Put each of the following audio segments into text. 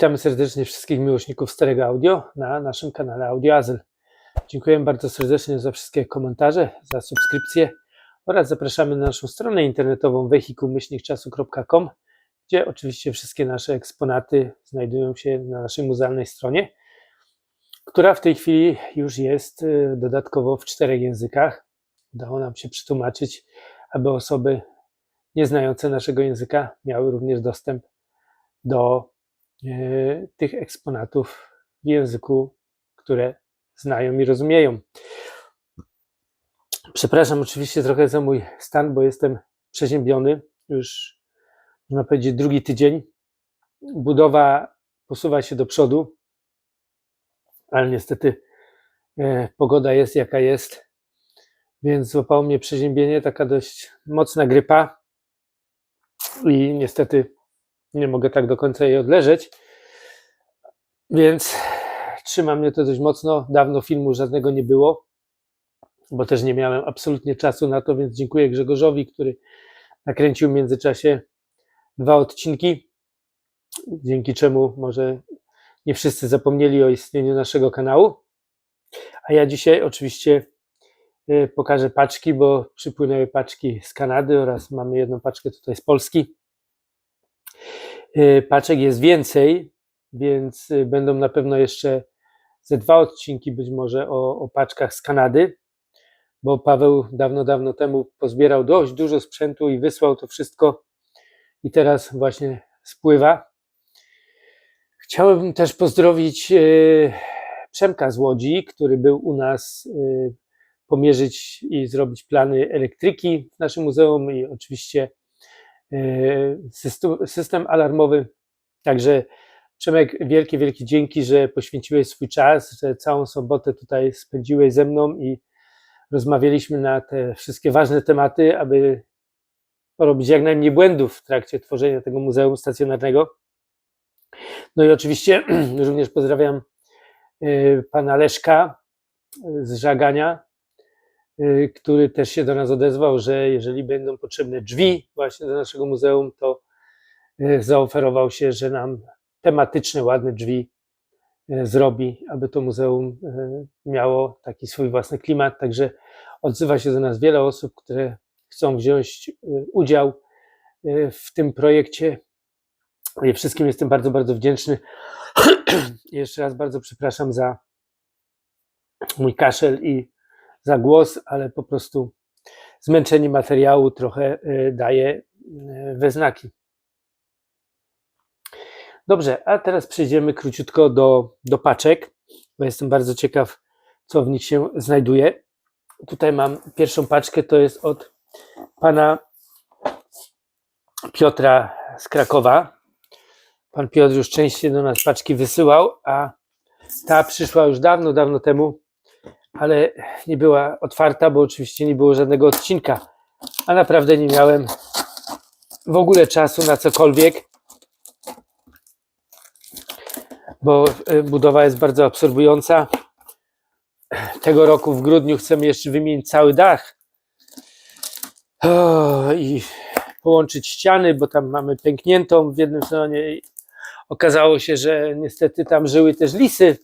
Witamy serdecznie wszystkich miłośników starego audio na naszym kanale Audio Azyl. Dziękuję bardzo serdecznie za wszystkie komentarze, za subskrypcje oraz zapraszamy na naszą stronę internetową wehikuł-czasu.com, gdzie oczywiście wszystkie nasze eksponaty znajdują się na naszej muzealnej stronie, która w tej chwili już jest y, dodatkowo w czterech językach. Udało nam się przetłumaczyć, aby osoby nieznające naszego języka miały również dostęp do tych eksponatów w języku, które znają i rozumieją. Przepraszam oczywiście trochę za mój stan, bo jestem przeziębiony już, można powiedzieć, drugi tydzień. Budowa posuwa się do przodu, ale niestety e, pogoda jest jaka jest, więc złapało mnie przeziębienie, taka dość mocna grypa i niestety nie mogę tak do końca jej odleżeć, więc trzyma mnie to dość mocno. Dawno filmu żadnego nie było, bo też nie miałem absolutnie czasu na to, więc dziękuję Grzegorzowi, który nakręcił w międzyczasie dwa odcinki, dzięki czemu może nie wszyscy zapomnieli o istnieniu naszego kanału. A ja dzisiaj oczywiście y, pokażę paczki, bo przypłynęły paczki z Kanady oraz mamy jedną paczkę tutaj z Polski. Y, Paczek jest więcej, więc y, będą na pewno jeszcze ze dwa odcinki być może o, o paczkach z Kanady, bo Paweł dawno, dawno temu pozbierał dość dużo sprzętu i wysłał to wszystko i teraz właśnie spływa. Chciałbym też pozdrowić y, Przemka z Łodzi, który był u nas pomierzyć i zrobić plany elektryki w naszym muzeum i oczywiście system, system alarmowy. Także Przemek, wielkie, wielkie dzięki, że poświęciłeś swój czas, że całą sobotę tutaj spędziłeś ze mną i rozmawialiśmy na te wszystkie ważne tematy, aby porobić jak najmniej błędów w trakcie tworzenia tego muzeum stacjonarnego. No i oczywiście również pozdrawiam y, pana Leszka z Żagania, który też się do nas odezwał, że jeżeli będą potrzebne drzwi właśnie do naszego muzeum, to y, zaoferował się, że nam tematyczne, ładne drzwi zrobi, aby to muzeum miało taki swój własny klimat. Także odzywa się do nas wiele osób, które chcą wziąć udział w tym projekcie. I wszystkim jestem bardzo, bardzo wdzięczny. Jeszcze raz bardzo przepraszam za mój kaszel i za głos, ale po prostu zmęczenie materiału trochę daje we znaki. Dobrze, a teraz przejdziemy króciutko do, do paczek, bo jestem bardzo ciekaw, co w nich się znajduje. Tutaj mam pierwszą paczkę, to jest od pana Piotra z Krakowa. Pan Piotr już częściej do nas paczki wysyłał, a ta przyszła już dawno, dawno temu, ale nie była otwarta, bo oczywiście nie było żadnego odcinka, a naprawdę nie miałem w ogóle czasu na cokolwiek bo e, budowa jest bardzo absorbująca. Tego roku w grudniu chcemy jeszcze wymienić cały dach o, i połączyć ściany, bo tam mamy pękniętą w jednym stronie. Okazało się, że niestety tam żyły też lisy,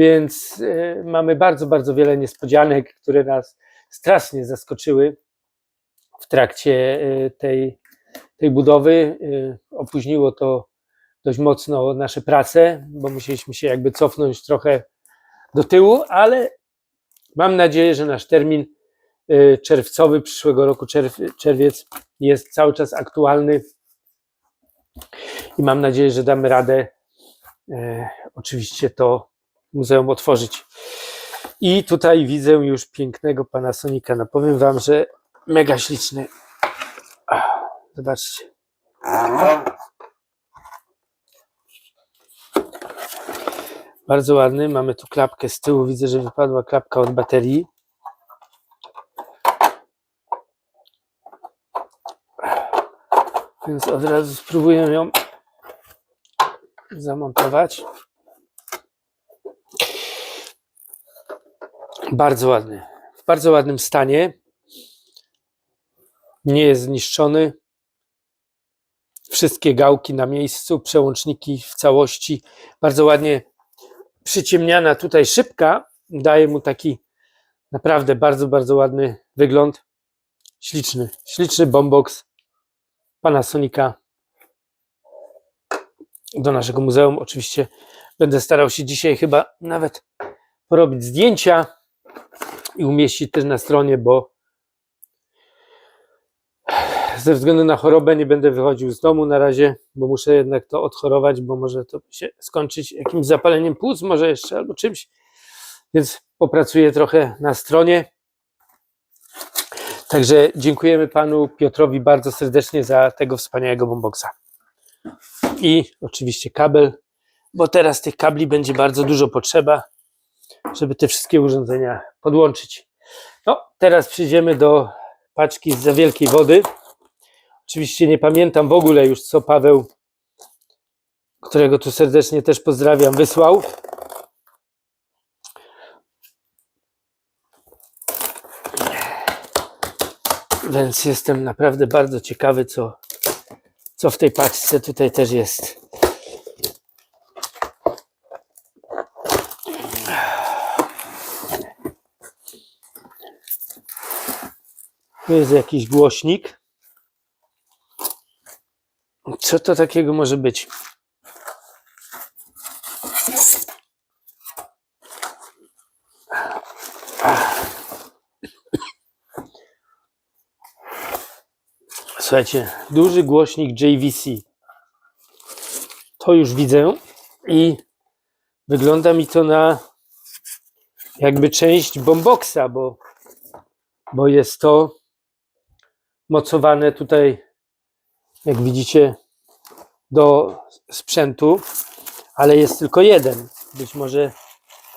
więc y, mamy bardzo, bardzo wiele niespodzianek, które nas strasznie zaskoczyły w trakcie y, tej, tej budowy. Y, opóźniło to dość mocno nasze prace, bo musieliśmy się jakby cofnąć trochę do tyłu, ale mam nadzieję, że nasz termin czerwcowy przyszłego roku, czerwiec, jest cały czas aktualny i mam nadzieję, że damy radę e, oczywiście to muzeum otworzyć. I tutaj widzę już pięknego pana Sonika. No powiem wam, że mega śliczny. Zobaczcie. Bardzo ładny. Mamy tu klapkę z tyłu. Widzę, że wypadła klapka od baterii. Więc od razu spróbuję ją zamontować. Bardzo ładny. W bardzo ładnym stanie. Nie jest zniszczony. wszystkie gałki na miejscu, przełączniki w całości. Bardzo ładnie przyciemniana tutaj szybka daje mu taki naprawdę bardzo, bardzo ładny wygląd. Śliczny, śliczny boombox Panasonica do naszego muzeum. Oczywiście będę starał się dzisiaj chyba nawet porobić zdjęcia i umieścić też na stronie, bo ze względu na chorobę nie będę wychodził z domu na razie, bo muszę jednak to odchorować, bo może to się skończyć jakimś zapaleniem płuc, może jeszcze albo czymś. Więc popracuję trochę na stronie. Także dziękujemy panu Piotrowi bardzo serdecznie za tego wspaniałego boomboxa. I oczywiście kabel, bo teraz tych kabli będzie bardzo dużo potrzeba, żeby te wszystkie urządzenia podłączyć. No, teraz przejdziemy do paczki z za wielkiej wody. Oczywiście nie pamiętam w ogóle już, co Paweł, którego tu serdecznie też pozdrawiam, wysłał. Więc jestem naprawdę bardzo ciekawy, co, co w tej paczce tutaj też jest. Tu jest jakiś głośnik. Co to takiego może być? Słuchajcie, duży głośnik JVC. To już widzę i wygląda mi to na jakby część boomboxa, bo, bo jest to mocowane tutaj, jak widzicie, do sprzętu, ale jest tylko jeden. Być może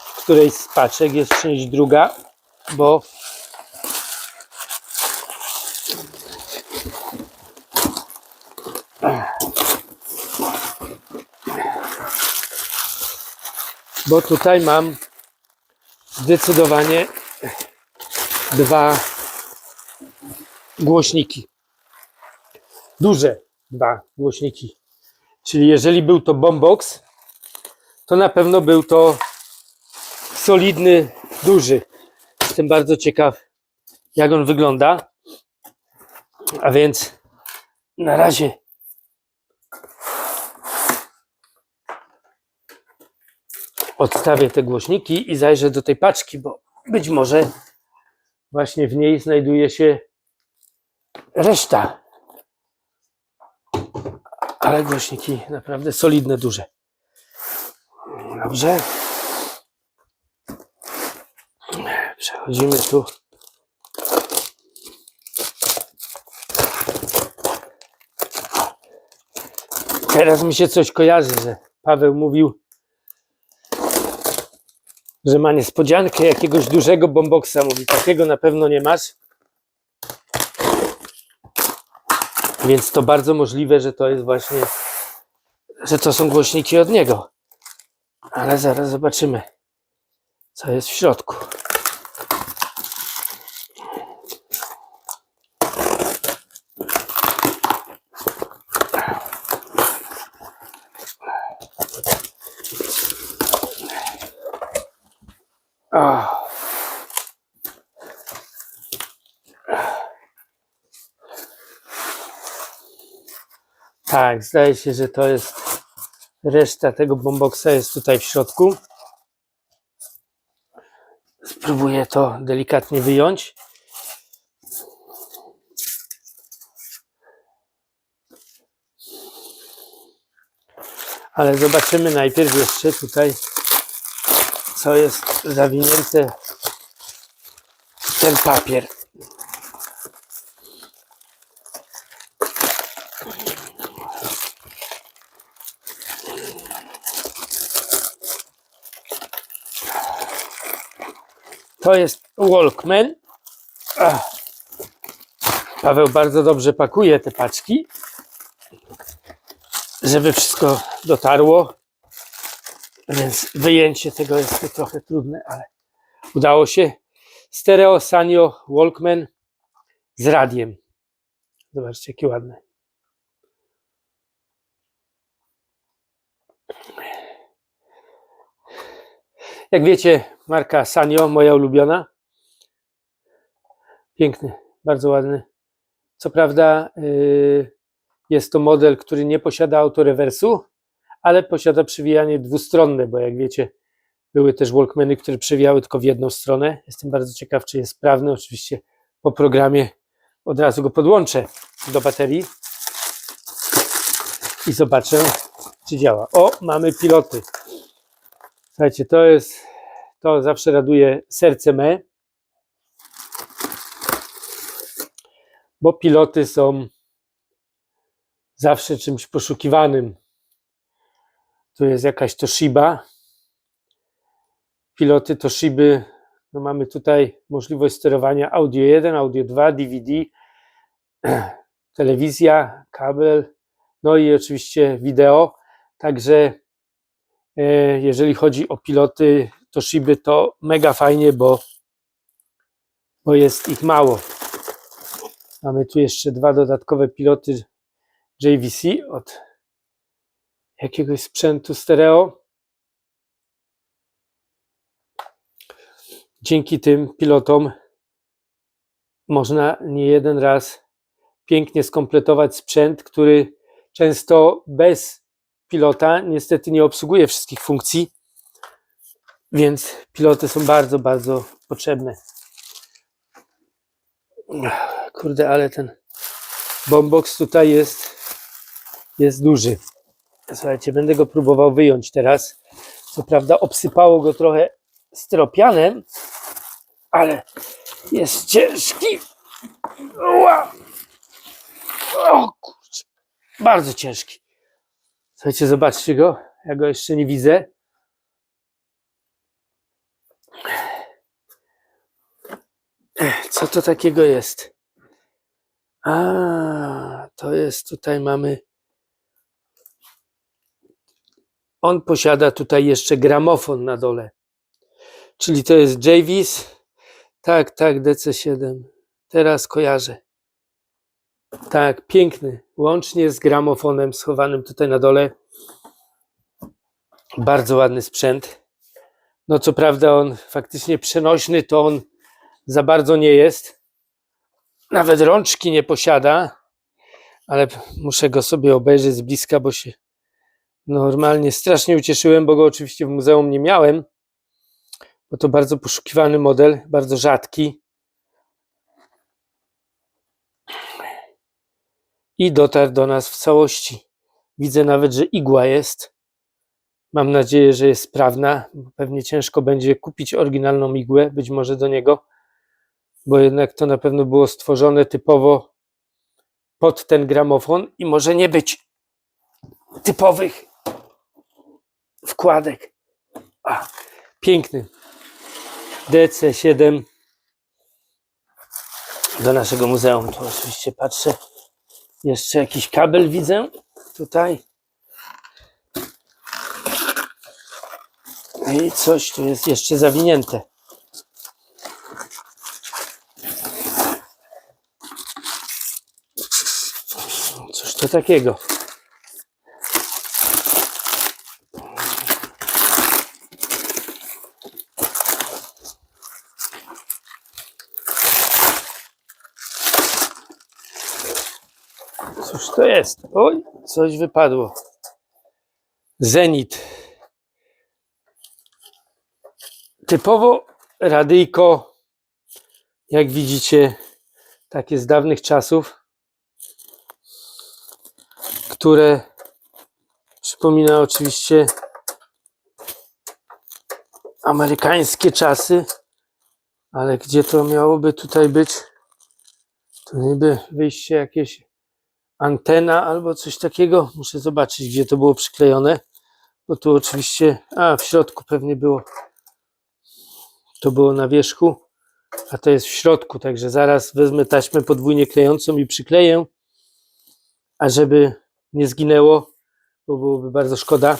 w którejś z paczek jest część druga, bo bo tutaj mam zdecydowanie dwa głośniki. Duże dwa głośniki. Czyli jeżeli był to boombox, to na pewno był to solidny, duży. Jestem bardzo ciekaw, jak on wygląda. A więc na razie odstawię te głośniki i zajrzę do tej paczki, bo być może właśnie w niej znajduje się reszta. Ale głośniki naprawdę solidne, duże. Dobrze. Przechodzimy tu. Teraz mi się coś kojarzy, że Paweł mówił, że ma niespodziankę jakiegoś dużego boomboxa. Mówi, takiego na pewno nie masz. Więc to bardzo możliwe, że to jest właśnie, że to są głośniki od niego. Ale zaraz zobaczymy, co jest w środku. Tak, zdaje się, że to jest reszta tego boomboxa jest tutaj w środku. Spróbuję to delikatnie wyjąć. Ale zobaczymy najpierw jeszcze tutaj, co jest zawinięte w ten papier. To jest Walkman. Paweł bardzo dobrze pakuje te paczki, żeby wszystko dotarło. Więc wyjęcie tego jest trochę trudne, ale udało się. Stereo Sanyo Walkman z radiem. Zobaczcie, jakie ładne. Jak wiecie, marka Sanyo, moja ulubiona. Piękny, bardzo ładny. Co prawda yy, jest to model, który nie posiada autorewersu, ale posiada przewijanie dwustronne, bo jak wiecie, były też Walkmany, które przewijały tylko w jedną stronę. Jestem bardzo ciekaw, czy jest sprawny. Oczywiście po programie od razu go podłączę do baterii i zobaczę, czy działa. O, mamy piloty. Słuchajcie, to jest, to zawsze raduje serce me, bo piloty są zawsze czymś poszukiwanym. Tu jest jakaś Toshiba. Piloty Toshiby, no mamy tutaj możliwość sterowania audio 1, audio 2, DVD, telewizja, kabel, no i oczywiście wideo. Także jeżeli chodzi o piloty Toshiby, to mega fajnie, bo, bo jest ich mało. Mamy tu jeszcze dwa dodatkowe piloty JVC od jakiegoś sprzętu stereo. Dzięki tym pilotom można nie jeden raz pięknie skompletować sprzęt, który często bez pilota niestety nie obsługuje wszystkich funkcji, więc piloty są bardzo, bardzo potrzebne. Kurde, ale ten boombox tutaj jest, jest duży. Słuchajcie, będę go próbował wyjąć teraz. Co prawda obsypało go trochę styropianem, ale jest ciężki. Ua! O kurczę, bardzo ciężki. Słuchajcie, zobaczcie go. Ja go jeszcze nie widzę. Co to takiego jest? A, to jest tutaj mamy. On posiada tutaj jeszcze gramofon na dole. Czyli to jest Javis. Tak, tak, DC7. Teraz kojarzę. Tak, piękny. Łącznie z gramofonem schowanym tutaj na dole. Bardzo ładny sprzęt. No co prawda on faktycznie przenośny, to on za bardzo nie jest. Nawet rączki nie posiada, ale muszę go sobie obejrzeć z bliska, bo się normalnie strasznie ucieszyłem, bo go oczywiście w muzeum nie miałem, bo to bardzo poszukiwany model, bardzo rzadki. I dotarł do nas w całości. Widzę nawet, że igła jest. Mam nadzieję, że jest sprawna. Pewnie ciężko będzie kupić oryginalną igłę, być może do niego, bo jednak to na pewno było stworzone typowo pod ten gramofon i może nie być typowych wkładek. A, piękny. DC7 do naszego muzeum. Tu oczywiście patrzę. Jeszcze jakiś kabel widzę tutaj. I coś tu jest jeszcze zawinięte. Coś to takiego. Cóż to jest? Oj, coś wypadło. Zenit. Typowo radyjko, jak widzicie, takie z dawnych czasów, które przypomina oczywiście amerykańskie czasy, ale gdzie to miałoby tutaj być? Tu niby wyjście jakieś antena albo coś takiego. Muszę zobaczyć, gdzie to było przyklejone, bo tu oczywiście, a w środku pewnie było, to było na wierzchu, a to jest w środku, także zaraz wezmę taśmę podwójnie klejącą i przykleję, a żeby nie zginęło, bo byłoby bardzo szkoda.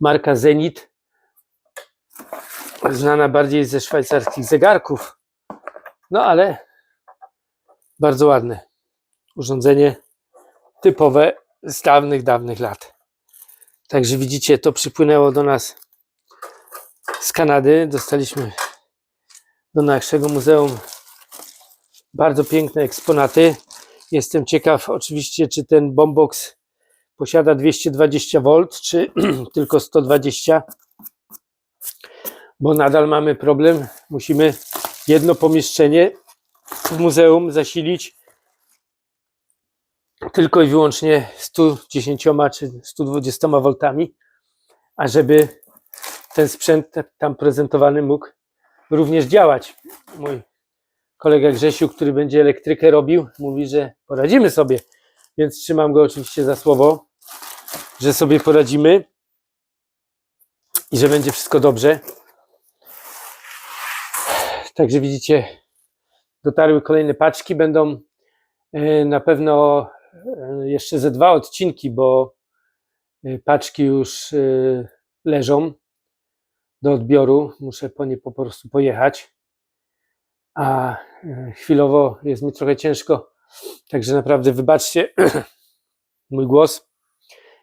Marka Zenit, znana bardziej ze szwajcarskich zegarków, no ale bardzo ładne urządzenie typowe z dawnych, dawnych lat. Także widzicie, to przypłynęło do nas z Kanady. Dostaliśmy do naszego muzeum bardzo piękne eksponaty. Jestem ciekaw oczywiście, czy ten boombox posiada 220 V, czy tylko 120 bo nadal mamy problem. Musimy jedno pomieszczenie w muzeum zasilić tylko i wyłącznie 110 czy 120 V, a żeby ten sprzęt tam prezentowany mógł również działać. Mój kolega Grzesiu, który będzie elektrykę robił, mówi, że poradzimy sobie, więc trzymam go oczywiście za słowo, że sobie poradzimy i że będzie wszystko dobrze. Także widzicie, dotarły kolejne paczki. Będą e, na pewno jeszcze ze dwa odcinki, bo e, paczki już leżą do odbioru. Muszę po nie po prostu pojechać. A chwilowo jest mi trochę ciężko. Także naprawdę wybaczcie mój głos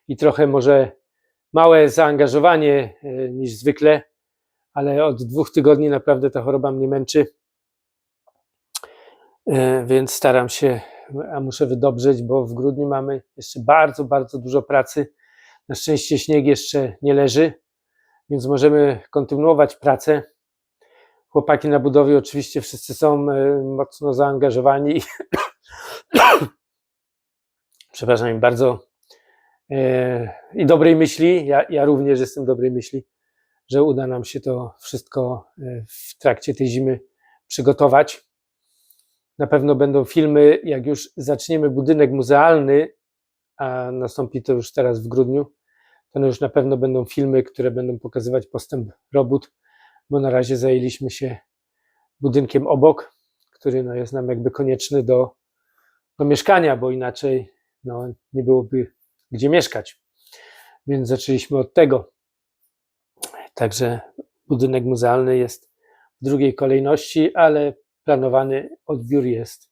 i trochę może małe zaangażowanie niż zwykle ale od dwóch tygodni naprawdę ta choroba mnie męczy. E, więc staram się, a muszę wydobrzeć, bo w grudniu mamy jeszcze bardzo, bardzo dużo pracy. Na szczęście śnieg jeszcze nie leży, więc możemy kontynuować pracę. Chłopaki na budowie oczywiście wszyscy są e, mocno zaangażowani. Przepraszam bardzo. E, I dobrej myśli. Ja, ja również jestem dobrej myśli że uda nam się to wszystko e, w trakcie tej zimy przygotować. Na pewno będą filmy, jak już zaczniemy budynek muzealny, a nastąpi to już teraz w grudniu, to już na pewno będą filmy, które będą pokazywać postęp robót, bo na razie zajęliśmy się budynkiem obok, który no jest nam jakby konieczny do, do mieszkania, bo inaczej no, nie byłoby gdzie mieszkać. Więc zaczęliśmy od tego. Także budynek muzealny jest w drugiej kolejności, ale planowany odbiór jest,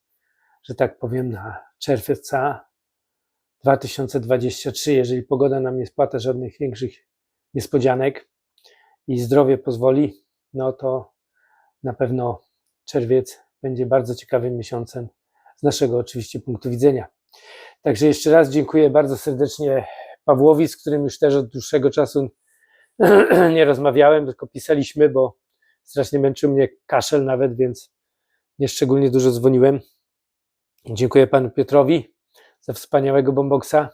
że tak powiem, na czerwca 2023. Jeżeli pogoda nam nie spłata żadnych większych niespodzianek i zdrowie pozwoli, no to na pewno czerwiec będzie bardzo ciekawym miesiącem z naszego oczywiście punktu widzenia. Także jeszcze raz dziękuję bardzo serdecznie Pawłowi, z którym już też od dłuższego czasu nie rozmawiałem, tylko pisaliśmy, bo strasznie męczył mnie kaszel nawet, więc nie szczególnie dużo dzwoniłem. Dziękuję panu Piotrowi za wspaniałego bomboksa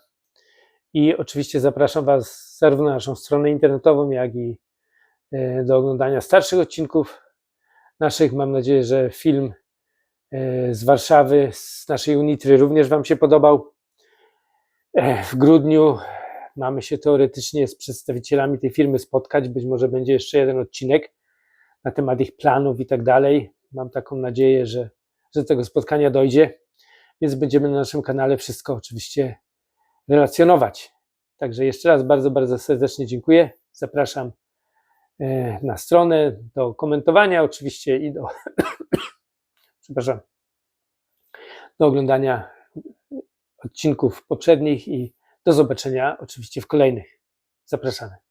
i oczywiście zapraszam was zarówno na naszą stronę internetową, jak i e, do oglądania starszych odcinków naszych. Mam nadzieję, że film e, z Warszawy, z naszej Unitry również wam się podobał. E, w grudniu Mamy się teoretycznie z przedstawicielami tej firmy spotkać. Być może będzie jeszcze jeden odcinek na temat ich planów i tak dalej. Mam taką nadzieję, że, że do tego spotkania dojdzie, więc będziemy na naszym kanale wszystko oczywiście relacjonować. Także jeszcze raz bardzo, bardzo serdecznie dziękuję. Zapraszam e, na stronę do komentowania oczywiście i do przepraszam, do oglądania odcinków poprzednich i do zobaczenia oczywiście w kolejnych. Zapraszamy.